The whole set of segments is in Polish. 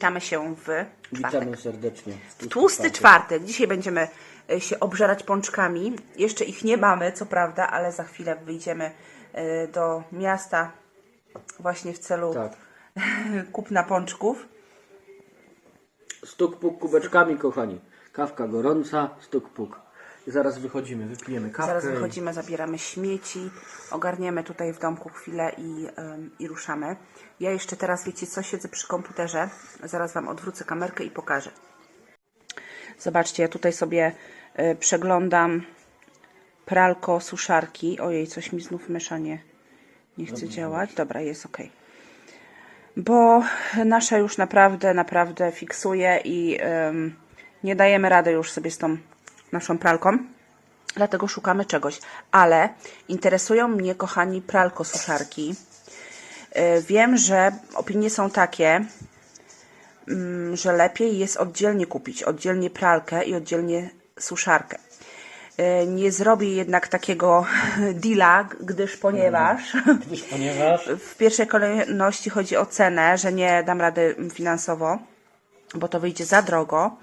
witamy się w czwartek. Witamy serdecznie. W tłusty czwartek. Dzisiaj będziemy e, się obżerać pączkami. Jeszcze ich nie mamy, co prawda, ale za chwilę wyjdziemy e, do miasta właśnie w celu Tak. kupna pączków. Stuk puk kubeczkami, kochani. Kawka gorąca, stuk puk. Zaraz wychodzimy, wypijemy kawkę. Zaraz wychodzimy, zabieramy śmieci, ogarniemy tutaj w domku chwilę i, ym, i ruszamy. Ja jeszcze teraz, wiecie co, siedzę przy komputerze. Zaraz Wam odwrócę kamerkę i pokażę. Zobaczcie, ja tutaj sobie y, przeglądam pralko suszarki. Ojej, coś mi znów mysza nie, nie chce działać. Dobra, jest ok. Bo nasza już naprawdę, naprawdę fiksuje i ym, nie dajemy rady już sobie z tą naszą pralką. Dlatego szukamy czegoś. Ale interesują mnie, kochani, pralko suszarki. Yy, Wiem, że opinie są takie, mm, że lepiej jest oddzielnie kupić, oddzielnie pralkę i oddzielnie suszarkę. Yy, Nie zrobię jednak takiego deala, gdyż ponieważ Gdyż ponieważ... w pierwszej kolejności chodzi o cenę, że nie dam rady finansowo, bo to wyjdzie za drogo.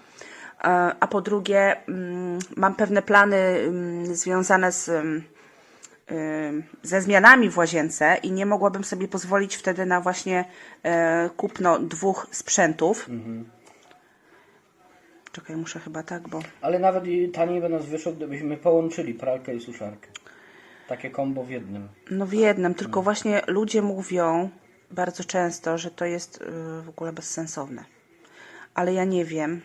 A po drugie, mm, mam pewne plany mm, związane z, mm, ym, ze zmianami w łazience i nie mogłabym sobie pozwolić wtedy na właśnie e, kupno dwóch sprzętów. Czekaj, muszę chyba tak, bo Ale nawet taniej by nas wyszło, gdybyśmy połączyli pralkę i suszarkę. Takie kombo w jednym. No w jednym, tylko właśnie ludzie mówią bardzo często, że to jest y, w ogóle bezsensowne. Ale ja nie wiem,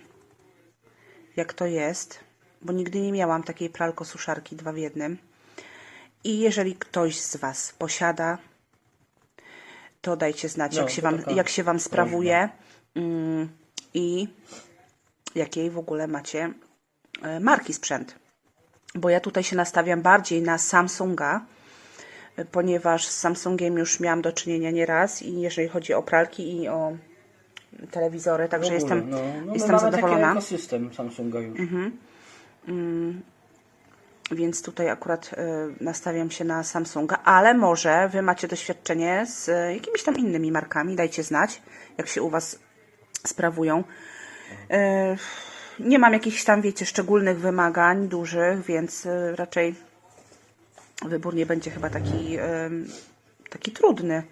jak to jest, bo nigdy nie miałam takiej pralko-suszarki dwa w jednym. I jeżeli ktoś z Was posiada, to dajcie znać, No, jak, się wam, jak się Wam sprawuje mm, i jakiej w ogóle macie e, marki sprzęt. Bo ja tutaj się nastawiam bardziej na Samsunga, e, ponieważ z Samsungiem już miałam do czynienia nieraz i jeżeli chodzi o pralki i o telewizory, także ogóle, jestem, no, no jestem my mamy zadowolona. taki ekosystem Samsunga już. Więc tutaj akurat y, nastawiam się na Samsunga, ale może Wy macie doświadczenie z y, jakimiś tam innymi markami. Dajcie znać, jak się u Was sprawują. Y, nie mam jakichś tam, wiecie, szczególnych wymagań dużych, więc y, raczej wybór nie będzie chyba taki, y, taki trudny.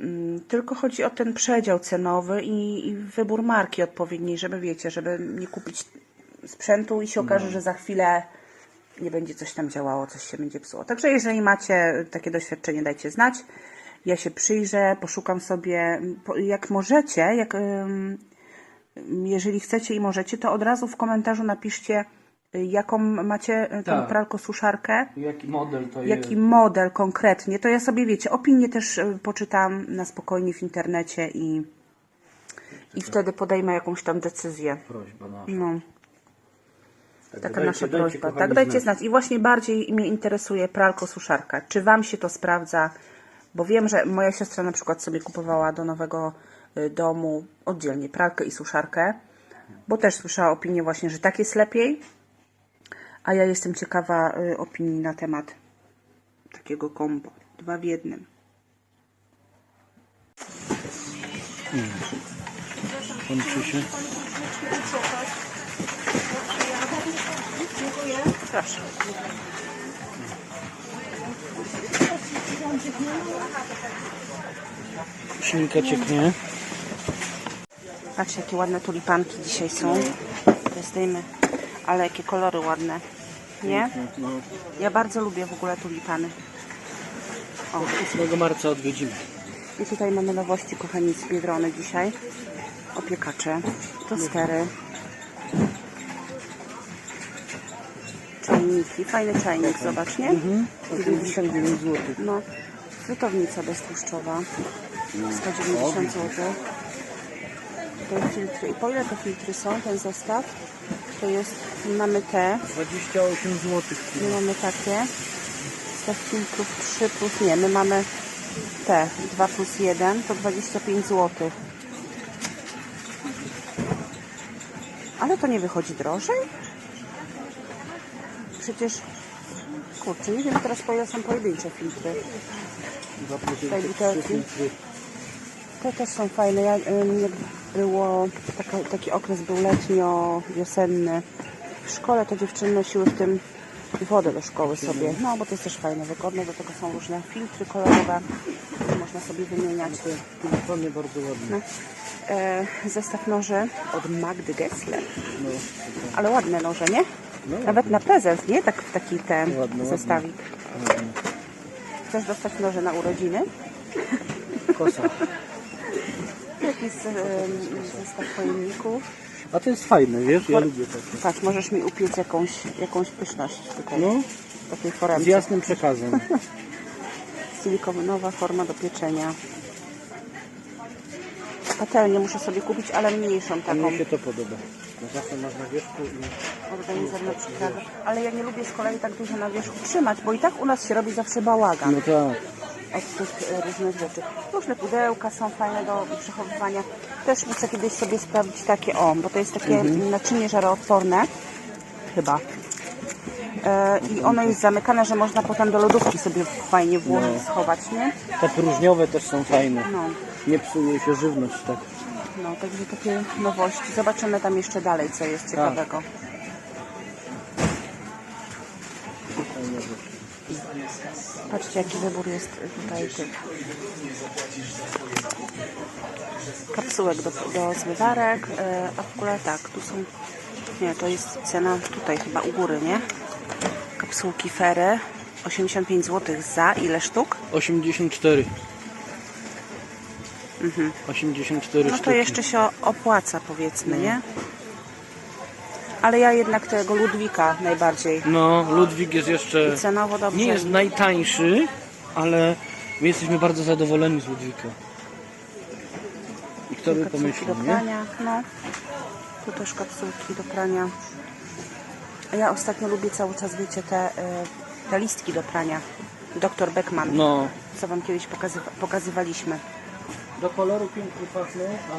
Mm, Tylko chodzi o ten przedział cenowy i, i wybór marki odpowiedniej, żeby wiecie, żeby nie kupić sprzętu i się okaże, że za chwilę nie będzie coś tam działało, coś się będzie psuło. Także jeżeli macie takie doświadczenie, dajcie znać. Ja się przyjrzę, poszukam sobie, jak możecie, jak, jeżeli chcecie i możecie, to od razu w komentarzu napiszcie, jaką macie y, tą Tak. pralko-suszarkę, Jaki model to jaki jest? model konkretnie. To ja sobie, wiecie, opinie też y, poczytam na spokojnie w internecie i, i wtedy podejmę jakąś tam decyzję. Prośba nasza. No. Tak, Taka dajcie- nasza dajcie, prośba. Tak, dajcie znać. znać. I właśnie bardziej mnie interesuje pralko-suszarka. Czy Wam się to sprawdza? Bo wiem, że moja siostra na przykład sobie kupowała do nowego y, domu oddzielnie pralkę i suszarkę, bo też słyszała opinię właśnie, że tak jest lepiej. A ja jestem ciekawa y, opinii na temat takiego kombo. Dwa w jednym. Kończy się. Proszę. Ślinka cieknie. Patrzcie, jakie ładne tulipanki dzisiaj są. Zdejmy. Ale jakie kolory ładne. Nie? No, Ja bardzo lubię w ogóle tulipany. O, 8 marca odwiedzimy. i tutaj mamy nowości, kochani, z Biedrony dzisiaj. Opiekacze, tostery, czajniki. Fajny czajnik, zobacz, nie? 89 zł. No, frytownica beztłuszczowa. 190 zł. Te filtry. I po ile te filtry są, ten zestaw? To jest, mamy te, 28 zł. my mamy takie. Zestaw filtrów 3 plus, nie, my mamy te 2 plus 1, to 25 zł. Ale to nie wychodzi drożej? Przecież, kurczę, nie wiem teraz po ile są pojedyncze filtry. Te butelki. Te też są fajne. Ja było, taka, taki okres był letnio-wiosenny. W szkole to dziewczyny nosiły w tym wodę do szkoły sobie. No, bo to jest też fajne, wygodne. Do tego są różne filtry kolorowe, które można sobie wymieniać. Telefony bardzo ładne. E, zestaw noży od Magdy Gessler. No, Ale ładne noże, nie? No, Nawet na prezent, nie? Tak, taki ten Ładne, zestawik. ładne. Chcesz dostać noże na urodziny? Kosa. Jakiś e, zestaw pojemników. A to jest fajne, wiesz? Ja lubię takie. Patrz, możesz mi upiec jakąś, jakąś pyszność tutaj. No, w takiej z foremce. jasnym przekazem. Silikonowa forma do pieczenia. Patelnię muszę sobie kupić, ale mniejszą taką. Mnie się to podoba. No zawsze masz na wierzchu i... Organizer na przyprawy. Ale ja nie lubię z kolei tak dużo na wierzchu trzymać, bo i tak u nas się robi zawsze bałagan No tak. Od tych e, różnych rzeczy. Różne pudełka są fajne do przechowywania. Też muszę kiedyś sobie sprawdzić takie, o, bo to jest takie naczynie żaroodporne. Chyba. E, I ono jest zamykane, że można potem do lodówki sobie fajnie włożyć, schować, nie? Te próżniowe też są fajne. No. Nie psuje się żywność, tak. No, także takie nowości. Zobaczymy tam jeszcze dalej, co jest ciekawego. Fajne Patrzcie, jaki wybór jest tutaj tych kapsułek do, do zmywarek. E, A w ogóle tak, tu są... Nie, to jest cena tutaj chyba u góry, nie? Kapsułki Fery. 85 zł za ile sztuk? 84. 84 No to sztuki. jeszcze się opłaca, powiedzmy, nie? Ale ja jednak tego Ludwika najbardziej. No, Ludwik jest jeszcze... Cenowo dobrze. Nie jest najtańszy, ale my jesteśmy bardzo zadowoleni z Ludwika. I kto by kapsułki do pomyślał, nie? prania, no. Tu też kapsułki do prania. A ja ostatnio lubię cały czas, wiecie, te, y, te listki do prania. Dr Beckman, No, co wam kiedyś pokazywa pokazywaliśmy. do koloru pięknie pachną, a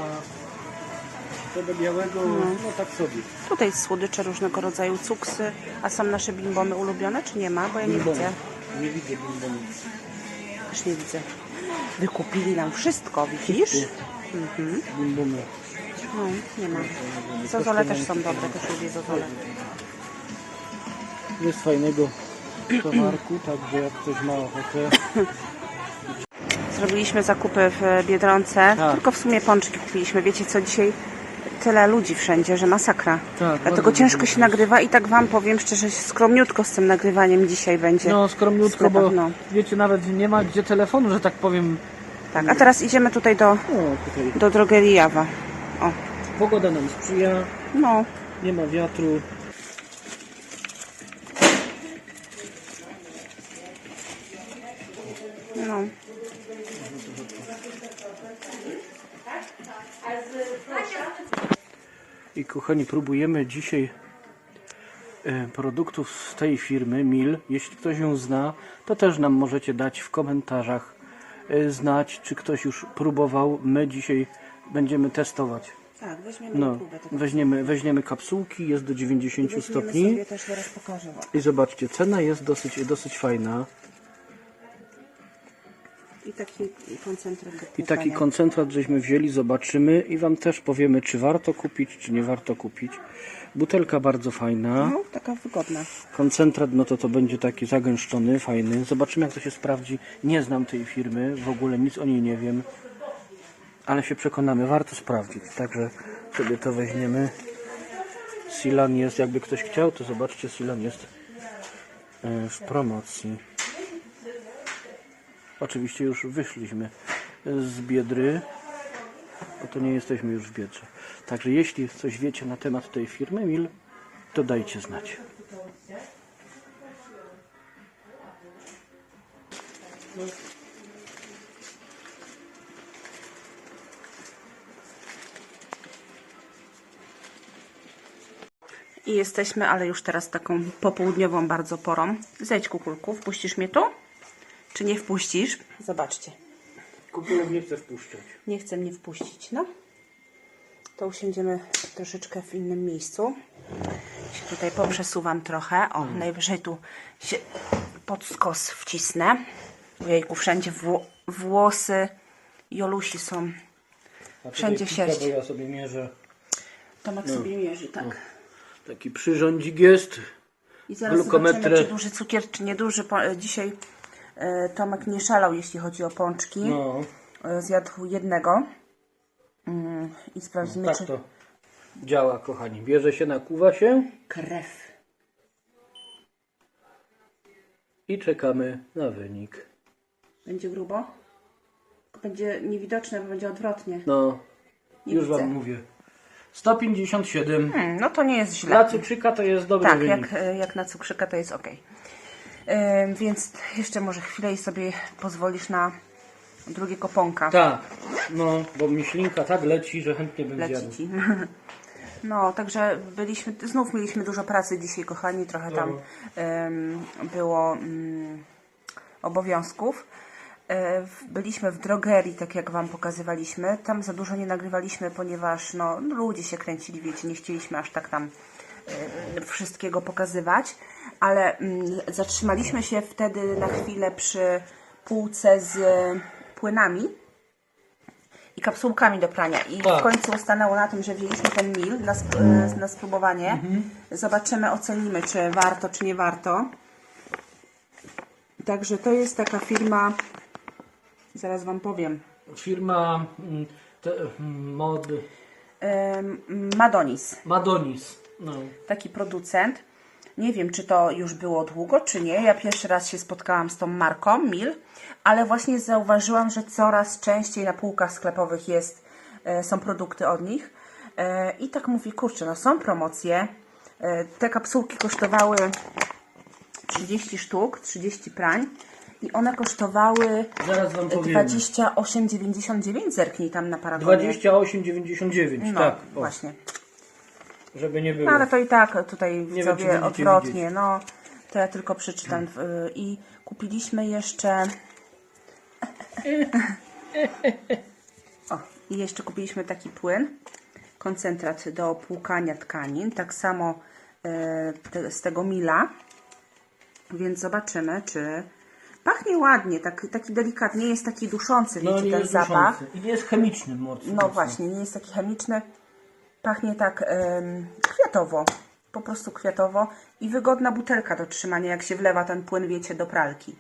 co do białego, no, tak sobie. Tutaj słodycze różnego rodzaju, cuksy. A są nasze bimbomy ulubione, czy nie ma? Bo ja nie Bimbony. widzę. Nie widzę bimbonu. Też nie widzę. Wykupili nam wszystko, widzisz? Mhm. Bimbonu. No, nie ma. Zozole też są dobre, też lubię zozole. Jest fajnego towarku, także jak ktoś ma ochotę. Zrobiliśmy zakupy w Biedronce, Tak. tylko w sumie pączki kupiliśmy. Wiecie co, dzisiaj tyle ludzi wszędzie, że masakra. Tak, Dlatego ciężko się nagrywa i tak wam powiem szczerze, skromniutko z tym nagrywaniem dzisiaj będzie. No skromniutko, bo No. wiecie, nawet nie ma gdzie telefonu, że tak powiem. Tak, a teraz idziemy tutaj do, No tutaj do drogerii Jawa. O, pogoda nam sprzyja, no, nie ma wiatru. no. I kochani, próbujemy dzisiaj e, produktów z tej firmy Mil. Jeśli ktoś ją zna, to też nam możecie dać w komentarzach e, znać, czy ktoś już próbował. My dzisiaj będziemy testować. Tak, weźmiemy No, weźmiemy, weźmiemy kapsułki, jest do 90 stopni. sobie też teraz pokażę. I zobaczcie, cena jest dosyć, dosyć fajna. I taki koncentrat I taki koncentrat żeśmy wzięli, zobaczymy i Wam też powiemy, czy warto kupić, czy nie warto kupić. Butelka bardzo fajna. No, taka wygodna. Koncentrat, no to to będzie taki zagęszczony, fajny. Zobaczymy, jak to się sprawdzi. Nie znam tej firmy, w ogóle nic o niej nie wiem. Ale się przekonamy, warto sprawdzić. Także sobie to weźmiemy. Silan jest, jakby ktoś chciał, to zobaczcie, Silan jest e, w promocji. Oczywiście już wyszliśmy z Biedry, bo to nie jesteśmy już w Biedrze. Także jeśli coś wiecie na temat tej firmy Mil, to dajcie znać. I jesteśmy, ale już teraz taką popołudniową bardzo porą. Zejdź kukulku, wpuścisz mnie tu? Czy nie wpuścisz? Zobaczcie. Kupiłem, nie chcę wpuszczać. Nie chce mnie wpuścić, no. To usiądziemy troszeczkę w innym miejscu. Się tutaj poprzesuwam trochę. O, najwyżej tu się pod skos wcisnę. Ojejku, wszędzie wło włosy Jolusi są tutaj Wszędzie pika, sierść. Ja sobie mierzę. Tomek sobie mierzy, tak. Taki przyrządzik jest. I zaraz zobaczymy, czy duży cukier, czy nieduży. Po- e, Dzisiaj Tomek nie szalał, jeśli chodzi o pączki. No, E, Zjadł jednego. Mm, I sprawdzimy, tak czy... to działa, kochani. Bierze się, nakuwa się Krew. i czekamy na wynik. Będzie grubo? Będzie niewidoczne, bo będzie odwrotnie. No, Nie już widzę. wam mówię. 157. Hmm, no to nie jest źle. Dla cukrzyka to jest dobry Tak, wynik. jak, e, jak na cukrzyka to jest ok. Więc jeszcze może chwilę i sobie pozwolisz na drugiego pąka. Tak, no, bo mi ślinka tak leci, że chętnie bym Leci zjadł. ci. No, także byliśmy, znów mieliśmy dużo pracy dzisiaj, kochani, trochę tam No. było mm, obowiązków. E, byliśmy w drogerii, tak jak Wam pokazywaliśmy. Tam za dużo nie nagrywaliśmy, ponieważ no, ludzie się kręcili, wiecie, nie chcieliśmy aż tak tam wszystkiego pokazywać, ale mm, zatrzymaliśmy się wtedy na chwilę przy półce z płynami i kapsułkami do prania. I Tak. w końcu stanęło na tym, że wzięliśmy ten mil na, sp- na spróbowanie. Zobaczymy, ocenimy, czy warto, czy nie warto. Także to jest taka firma, zaraz Wam powiem, Firma mm, te, mm, mod Madonis. Madonis. No. taki producent. Nie wiem, czy to już było długo, czy nie. Ja pierwszy raz się spotkałam z tą marką Mil, ale właśnie zauważyłam, że coraz częściej na półkach sklepowych jest, e, są produkty od nich. E, I tak mówię, kurczę, no są promocje. E, te kapsułki kosztowały 30 sztuk, 30 prań. I one kosztowały Zaraz wam powiem. 28,99 zerknij tam na paragonie. 28,99, No, tak. O, właśnie. Żeby nie było. No ale to i tak tutaj wiem, czy widzowie będziecie odwrotnie, widzieć. no to ja tylko przeczytam. I kupiliśmy jeszcze. O, i jeszcze kupiliśmy taki płyn, koncentrat do płukania tkanin, tak samo e, te, z tego mila. Więc zobaczymy, czy pachnie ładnie, tak, taki delikatnie, nie jest taki duszący, no wiecie, nie ten jest zapach. duszący. I nie jest chemiczny mocno. No właśnie, nie jest taki chemiczny. Pachnie tak kwiatowo. Po prostu kwiatowo. I wygodna butelka do trzymania, jak się wlewa ten płyn, wiecie, do pralki.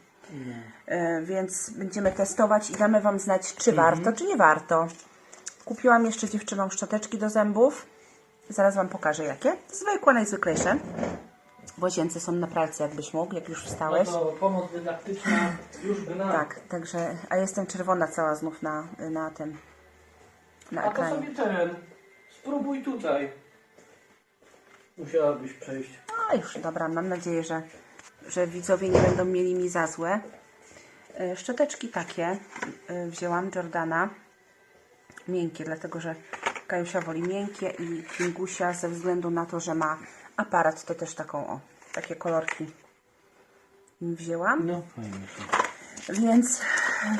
E, więc będziemy testować i damy Wam znać, czy warto, czy nie warto. Kupiłam jeszcze dziewczynom szczoteczki do zębów. Zaraz Wam pokażę jakie. Zwykłe, najzwyklejsze. W łazience są na pralce, jakbyś mógł, jak już No wstałeś. to pomoc dydaktyczna już gna. Tak, także, a jestem czerwona cała znów na, na tym, na A to ekranie. sobie ten. Spróbuj tutaj. Musiałabyś przejść. A już, dobra, mam nadzieję, że, że widzowie nie będą mieli mi za złe. E, Szczoteczki takie e, wzięłam Jordana. Miękkie, dlatego że Kajusia woli miękkie i Kingusia ze względu na to, że ma aparat, to też taką, o, takie kolorki wzięłam. No fajnie. Więc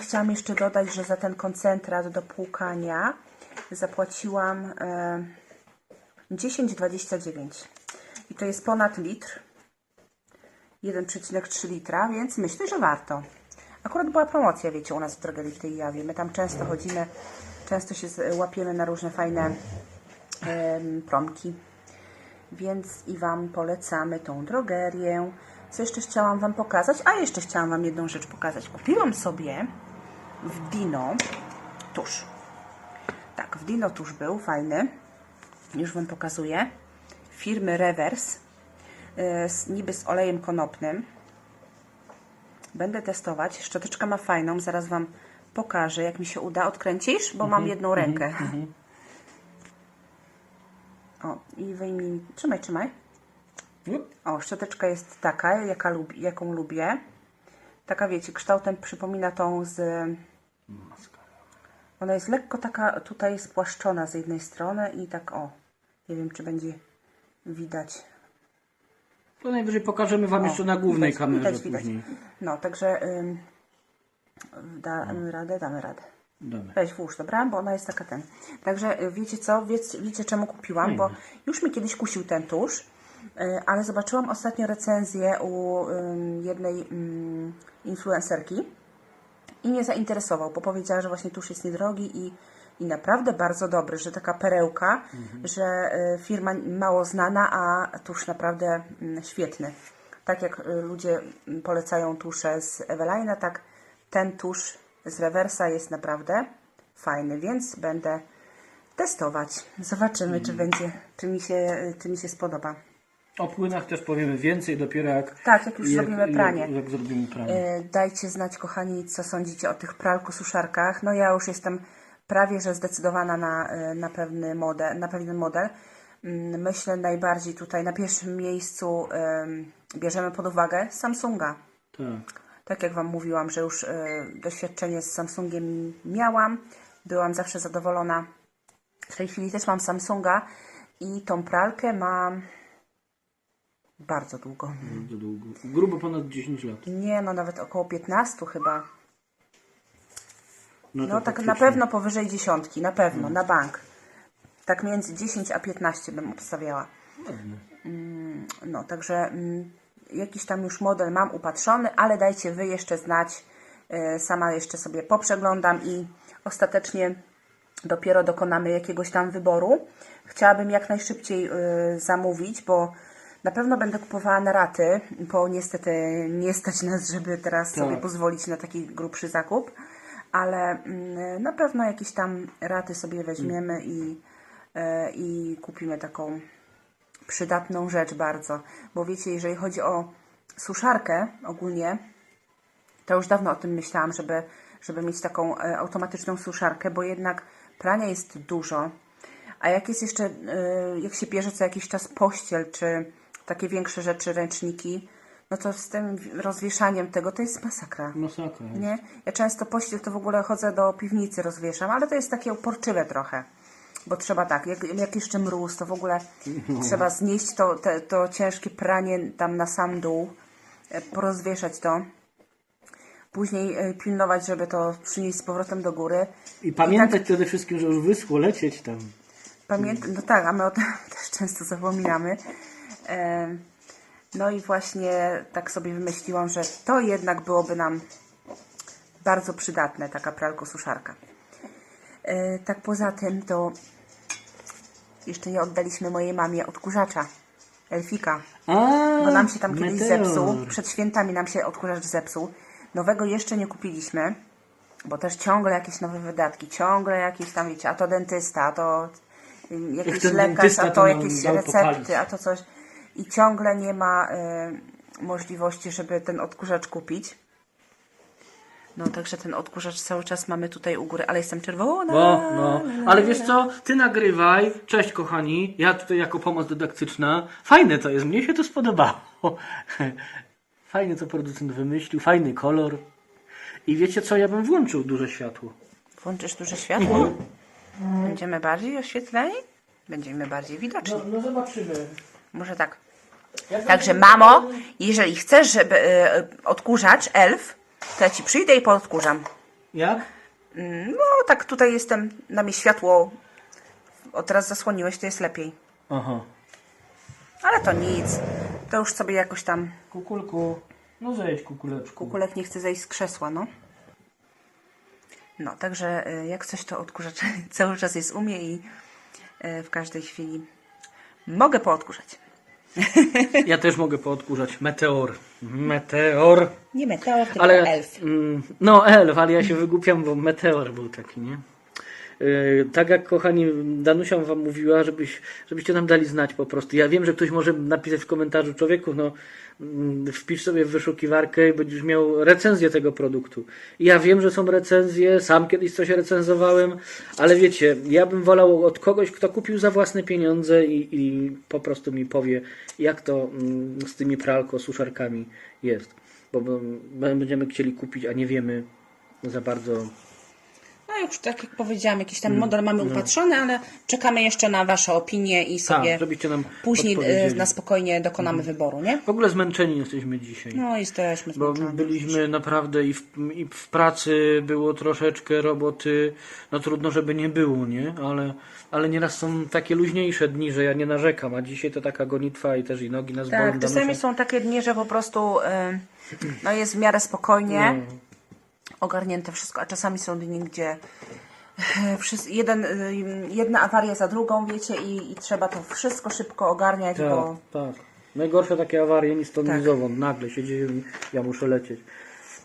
chciałam jeszcze dodać, że za ten koncentrat do płukania zapłaciłam e, 10,29 i to jest ponad litr 1,3 litra, więc myślę, że warto. Akurat była promocja, wiecie, u nas w drogerii w tej Jawie. My tam często chodzimy, często się łapiemy na różne fajne promki. Więc i Wam polecamy tą drogerię. Co jeszcze chciałam Wam pokazać? A jeszcze chciałam Wam jedną rzecz pokazać. Kupiłam sobie w Dino tusz. Tak, w Dino tusz był, fajny. Już Wam pokazuję. Firmy Reverse. y, Z, niby z olejem konopnym. Będę testować. Szczoteczka ma fajną. Zaraz Wam pokażę, jak mi się uda. Odkręcisz? Bo mam jedną rękę. O, i wyjmij. Trzymaj, trzymaj. O, szczoteczka jest taka, jaka lubi, jaką lubię. Taka, wiecie, kształtem przypomina tą z... Ona jest lekko taka tutaj spłaszczona z jednej strony i tak o. Nie wiem, czy będzie widać. To najwyżej pokażemy Wam jeszcze na głównej widać, kamerze widać, widać. później. No, także ym, damy radę, damy radę. Dobra. Weź włóż, dobra? Bo ona jest taka ten. Także y, wiecie co? Wiecie, wiecie czemu kupiłam? Bo już mi kiedyś kusił ten tusz, y, ale zobaczyłam ostatnio recenzję u ym, jednej ym, influencerki i mnie zainteresował, bo powiedziała, że właśnie tusz jest niedrogi i i naprawdę bardzo dobry, że taka perełka, że y, firma mało znana, a tusz naprawdę mm, świetny. Tak jak y, ludzie mm, polecają tusze z Evelina, tak ten tusz z Reversa jest naprawdę fajny, więc będę testować. Zobaczymy, czy będzie, czy mi się, czy mi się spodoba. O płynach też powiemy więcej dopiero jak... Tak, jak już zrobimy pranie. Jak, jak zrobimy pranie. E, Dajcie znać, kochani, co sądzicie o tych pralko-suszarkach. No ja już jestem prawie, że zdecydowana na, e, na, pewny model, na pewien model. Mm, Myślę najbardziej tutaj na pierwszym miejscu em, bierzemy pod uwagę Samsunga. Tak. Tak jak Wam mówiłam, że już e, doświadczenie z Samsungiem miałam. Byłam zawsze zadowolona. W tej chwili też mam Samsunga i tą pralkę mam bardzo długo. Bardzo długo. Grubo ponad 10 lat. Nie, no nawet około 15 chyba. No, No tak na pewno powyżej dziesiątki, na pewno, na bank. Tak między 10 a 15 bym obstawiała. Mm, No, także mm, jakiś tam już model mam upatrzony, ale dajcie Wy jeszcze znać. y, Sama jeszcze sobie poprzeglądam i ostatecznie dopiero dokonamy jakiegoś tam wyboru. Chciałabym jak najszybciej y, zamówić, bo na pewno będę kupowała na raty, bo niestety nie stać nas, żeby teraz Tak. sobie pozwolić na taki grubszy zakup, ale mm, na pewno jakieś tam raty sobie weźmiemy i, y, i kupimy taką przydatną rzecz bardzo, bo wiecie, jeżeli chodzi o suszarkę ogólnie, to już dawno o tym myślałam, żeby, żeby mieć taką e, automatyczną suszarkę, bo jednak prania jest dużo, a jak jest jeszcze, e, jak się bierze co jakiś czas pościel, czy takie większe rzeczy, ręczniki, no to z tym rozwieszaniem tego to jest masakra. Masakra. Nie? Ja często pościel to w ogóle chodzę do piwnicy, rozwieszam, ale to jest takie uporczywe trochę. Bo trzeba tak, jak, jak jeszcze mróz, to w ogóle trzeba znieść to, te, to ciężkie pranie tam na sam dół, e, porozwieszać to. Później e, pilnować, żeby to przynieść z powrotem do góry. I pamiętać przede wszystkim, że już wyschło lecieć tam. Pamiętam, no tak, a my o tym też często zapominamy. No i właśnie tak sobie wymyśliłam, że to jednak byłoby nam bardzo przydatne, taka pralko-suszarka. E, Tak poza tym to jeszcze nie oddaliśmy mojej mamie odkurzacza, Elfika. A, Bo nam się tam kiedyś meteor. zepsuł. Przed świętami nam się odkurzacz zepsuł. Nowego jeszcze nie kupiliśmy, bo też ciągle jakieś nowe wydatki, ciągle jakieś tam, wiecie, a to dentysta, a to jakiś lekarz, a to to jakieś recepty, a to coś. I ciągle nie ma y, możliwości, żeby ten odkurzacz kupić. No, także ten odkurzacz cały czas mamy tutaj u góry, ale jestem czerwona. No, no. Ale wiesz co, ty nagrywaj. Cześć kochani. Ja tutaj jako pomoc dydaktyczna. Fajne to jest, mnie się to spodobało. Fajnie to producent wymyślił, fajny kolor. I wiecie co, ja bym włączył duże światło. Włączysz duże światło? Będziemy bardziej oświetleni? Będziemy bardziej widoczni. no zobaczymy. Może tak. Także mamo, jeżeli chcesz, żeby y, odkurzacz elf, to ja ci przyjdę i poodkurzam. Jak? Mm, No tak tutaj jestem, na mnie światło. O teraz zasłoniłeś, to jest lepiej. Aha. Ale to nic. To już sobie jakoś tam Kukulku. No zejdź kukuleczku. kukulek nie chce zejść z krzesła, no. No, także y, jak coś to odkurzacz cały czas jest u mnie i y, w każdej chwili mogę poodkurzać. Ja też mogę poodkurzać. Meteor. Meteor. Nie meteor, tylko Ale, elf. mm, no elf, ale ja się wygłupiam, bo meteor był taki, nie? Yy, tak jak kochani Danusia wam mówiła, żebyś, żebyście nam dali znać po prostu. Ja wiem, że ktoś może napisać w komentarzu człowieku, no wpisz sobie w wyszukiwarkę i będziesz miał recenzję tego produktu. I ja wiem, że są recenzje, sam kiedyś coś recenzowałem, ale wiecie, ja bym wolał od kogoś, kto kupił za własne pieniądze i, i po prostu mi powie, jak to mm, z tymi pralko, suszarkami jest. Bo będziemy chcieli kupić, a nie wiemy za bardzo już tak jak powiedziałam, jakiś tam model mamy upatrzony, ale czekamy jeszcze na Wasze opinie i sobie Tak, żebyście nam później e, na spokojnie dokonamy wyboru, nie? W ogóle zmęczeni jesteśmy dzisiaj. No jesteśmy Bo zmęczeni. byliśmy naprawdę i w, i w pracy było troszeczkę roboty. No trudno, żeby nie było, nie? Ale, ale nieraz są takie luźniejsze dni, że ja nie narzekam, a dzisiaj to taka gonitwa i też i nogi nas bolą. Tak, czasami są takie dni, że po prostu no jest w miarę spokojnie No. Ogarnięte wszystko, a czasami są dni, gdzie e, jeden, y, jedna awaria za drugą, wiecie, i, i trzeba to wszystko szybko ogarniać, Tak, bo tak. Najgorsze takie awarie ni stąd, Tak. Nagle się dzieje i ja muszę lecieć.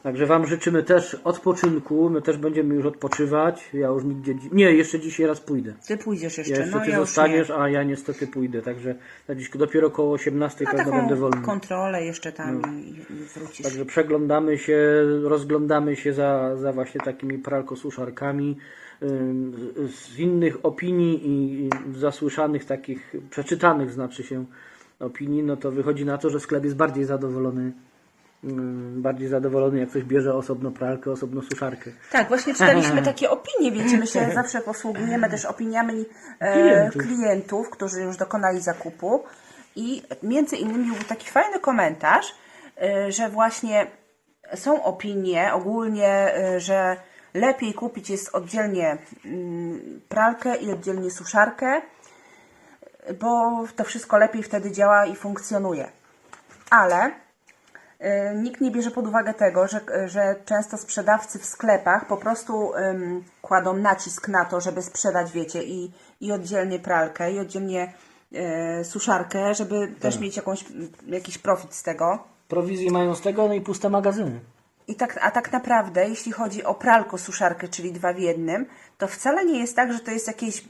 Także Wam życzymy też odpoczynku. My też będziemy już odpoczywać. Ja już nigdzie... dzi- Nie, jeszcze dzisiaj raz pójdę. ty pójdziesz jeszcze, Ja jeszcze no Ty ja zostaniesz, a ja niestety pójdę. Także na dziś dopiero koło 18 A pewno będę wolny. kontrolę jeszcze tam i, i wrócisz. Także przeglądamy się, rozglądamy się za, za właśnie takimi pralkosuszarkami. Z innych opinii i i zasłyszanych takich, przeczytanych znaczy się opinii, no to wychodzi na to, że sklep jest bardziej zadowolony. Ym, Bardziej zadowolony, jak ktoś bierze osobno pralkę, osobno suszarkę. Tak, właśnie czytaliśmy takie opinie, wiecie, my się zawsze posługujemy też opiniami e, Klientów. klientów, którzy już dokonali zakupu i między innymi był taki fajny komentarz, e, że właśnie są opinie ogólnie, e, że lepiej kupić jest oddzielnie mm, pralkę i oddzielnie suszarkę, bo to wszystko lepiej wtedy działa i funkcjonuje. Ale nikt nie bierze pod uwagę tego, że, że często sprzedawcy w sklepach po prostu ym, kładą nacisk na to, żeby sprzedać, wiecie, i, i oddzielnie pralkę, i oddzielnie y, suszarkę, żeby też mieć jakąś, jakiś profit z tego. Prowizje mają z tego, no i puste magazyny. I tak, a tak naprawdę, jeśli chodzi o pralko suszarkę, czyli dwa w jednym, to wcale nie jest tak, że to jest jakieś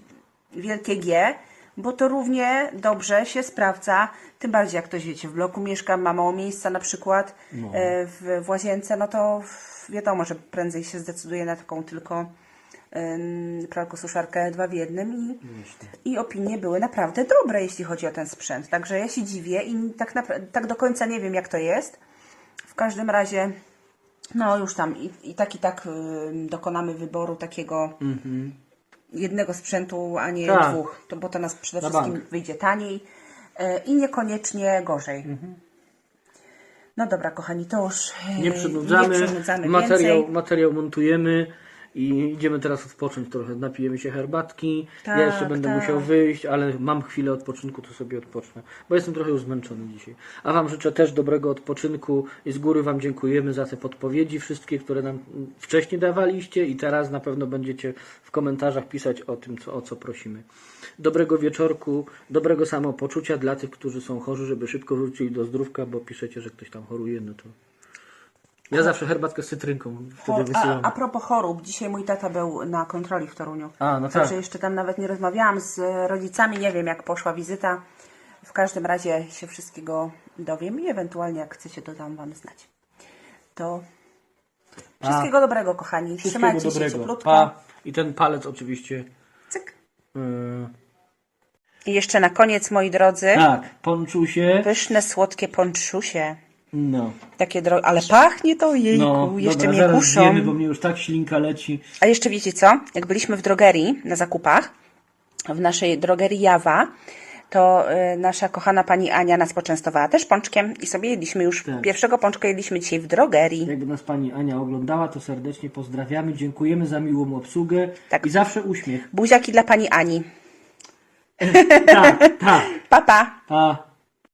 wielkie G, bo to równie dobrze się sprawdza, tym bardziej jak ktoś, wiecie, w bloku mieszka, ma mało miejsca na przykład e, w, w łazience, no to wiadomo, że prędzej się zdecyduje na taką tylko pralko suszarkę dwa w jednym i, i opinie były naprawdę dobre, jeśli chodzi o ten sprzęt. Także ja się dziwię i tak, tak do końca nie wiem, jak to jest. W każdym razie, no już tam i, i tak i tak dokonamy wyboru takiego jednego sprzętu, a nie Tak. dwóch, to, bo to nas przede Na wszystkim bank. wyjdzie taniej e, i niekoniecznie gorzej. No dobra, kochani, to już e, Nie przynudzamy, nie materiał, materiał montujemy i idziemy teraz odpocząć trochę. Napijemy się herbatki. Tak, ja jeszcze będę tak. musiał wyjść, ale mam chwilę odpoczynku, to sobie odpocznę, bo jestem trochę już zmęczony dzisiaj. A Wam życzę też dobrego odpoczynku i z góry Wam dziękujemy za te podpowiedzi wszystkie, które nam wcześniej dawaliście i teraz na pewno będziecie w komentarzach pisać o tym, co, o co prosimy. Dobrego wieczorku, dobrego samopoczucia dla tych, którzy są chorzy, żeby szybko wrócili do zdrówka, bo piszecie, że ktoś tam choruje, no to... Ja zawsze herbatkę z cytrynką wtedy wysyłam. a, a propos chorób, dzisiaj mój tata był na kontroli w Toruniu. A, no Także tak. jeszcze tam nawet nie rozmawiałam z rodzicami, nie wiem jak poszła wizyta. W każdym razie się wszystkiego dowiem i ewentualnie jak chcecie, to dam Wam znać. To wszystkiego dobrego, kochani. Wszystkiego Trzymajcie się dobrego. cieplutko. Pa. I ten palec oczywiście. Cyk. Yy, I jeszcze na koniec, moi drodzy, tak, ponczuł się. pyszne, słodkie ponczusie. No. Takie drogie, ale pachnie to jejku, No, jeszcze dobra, mnie kuszą. zjemy, bo mnie już tak ślinka leci. A jeszcze wiecie co? Jak byliśmy w drogerii na zakupach, w naszej drogerii Jawa, to y, nasza kochana pani Ania nas poczęstowała też pączkiem i sobie jedliśmy już, Tak. pierwszego pączka jedliśmy dzisiaj w drogerii. Jakby nas pani Ania oglądała, to serdecznie pozdrawiamy. Dziękujemy za miłą obsługę Tak. i zawsze uśmiech. Buziaki dla pani Ani. Tak, tak. Pa, pa! Pa.